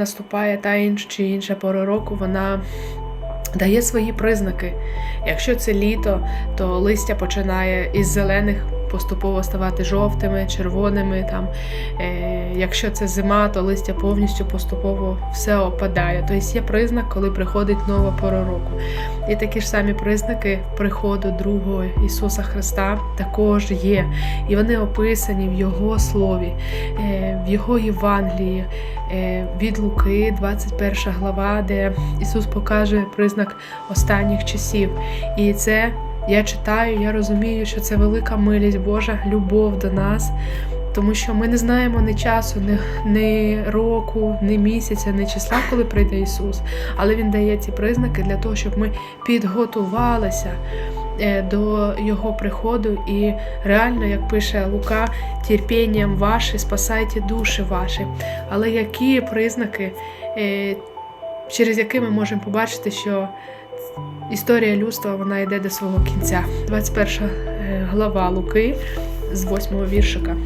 наступає та інша чи інша пора року, вона дає свої признаки. Якщо це літо, то листя починає із зелених поступово ставати жовтими, червоними. Там. Е, якщо це зима, то листя повністю поступово все опадає. Тобто є признак, коли приходить нова пора року. І такі ж самі признаки приходу другого Ісуса Христа також є. І вони описані в Його слові, е, в Його Євангелії е, від Луки, 21 глава, де Ісус покаже признак останніх часів. І це я читаю, я розумію, що це велика милість Божа, любов до нас. Тому що ми не знаємо ні часу, ні, ні року, ні місяця, ні числа, коли прийде Ісус. Але Він дає ці признаки для того, щоб ми підготувалися е, до Його приходу. І реально, як пише Лука, терпінням ваші спасайте душі ваші. Але які признаки, е, через які ми можемо побачити, що історія людства вона йде до свого кінця. 21 е, глава Луки з 8 віршика.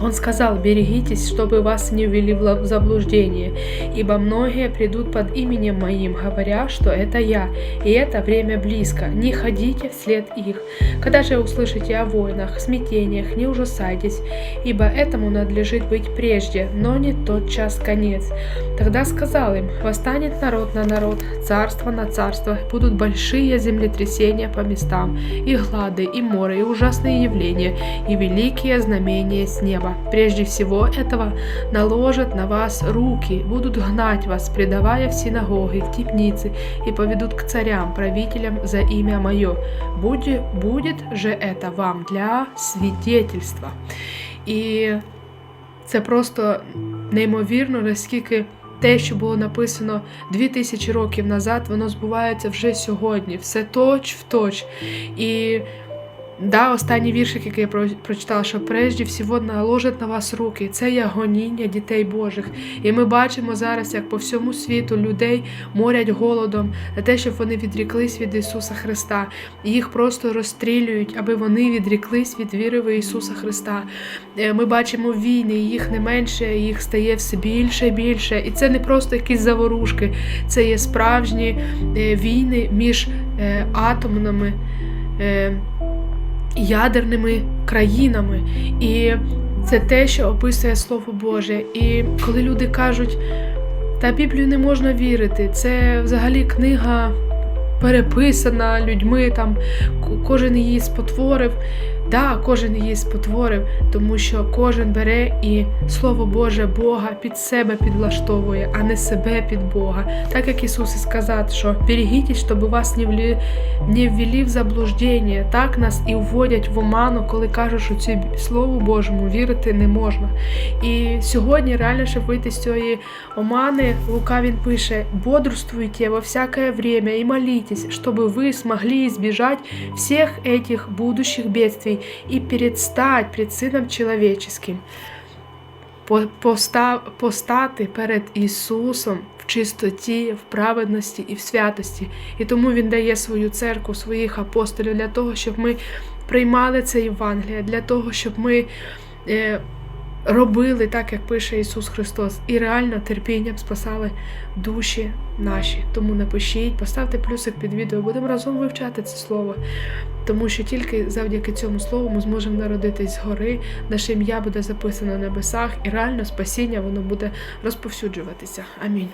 Он сказал, берегитесь, чтобы вас не ввели в заблуждение, ибо многие придут под именем моим, говоря, что это я, и это время близко, не ходите вслед их. Когда же услышите о войнах, смятениях, не ужасайтесь, ибо этому надлежит быть прежде, но не тот час конец. Тогда сказал им, восстанет народ на народ, царство на царство, будут большие землетрясения по местам, и глады, и море, и ужасные явления, и великие знамения с неба. Прежде всего этого наложат на вас руки, будут гнать вас, предавая в синагоги, в темницы, и поведут к царям, правителям за имя мое. Будет, будет же это вам для свидетельства. І це просто неймовірно, наскільки те, що було написано 2000 років назад, воно збувається вже сьогодні. Все точ в точ. І да, останній віршик, який я про- прочитала, що прежде всього наложать на вас руки. Це є гоніння дітей Божих. І ми бачимо зараз, як по всьому світу людей морять голодом за те, щоб вони відріклись від Ісуса Христа. І їх просто розстрілюють, аби вони відріклись від віри в Ісуса Христа. Е, Ми бачимо війни, їх не менше, їх стає все більше і більше. І це не просто якісь заворушки, це є справжні е, війни між е, атомними. Ядерними країнами. І це те, що описує Слово Боже. І коли люди кажуть, та Біблію не можна вірити, це взагалі книга переписана людьми, там кожен її спотворив. Да, кожен її спотворив, тому що кожен бере і Слово Боже Бога під себе підлаштовує, а не себе під Бога. Так як Ісус і сказав, що берегіть, щоб вас не влі не ввели в заблуждення. Так нас і вводять в оману, коли кажуть, що ці Слову Божому вірити не можна. І сьогодні, реально, щоб вийти з цієї омани, Лука він пише: бодрствуйте во всякое время и молитесь, чтобы вы смогли избежать всех этих будущих бедствий и предстать пред Сыном Человеческим. Постати перед Ісусом в чистоті, в праведності і в святості. І тому Він дає свою церкву, своїх апостолів для того, щоб ми приймали це Євангеліє, для того, щоб ми е, робили так, як пише Ісус Христос, і реально терпінням спасали душі наші. Тому напишіть, поставте плюсик під відео, будемо разом вивчати це слово. Тому що тільки завдяки цьому слову ми зможемо народитись згори, наше ім'я буде записано на небесах, і реально спасіння воно буде розповсюджуватися. Амінь.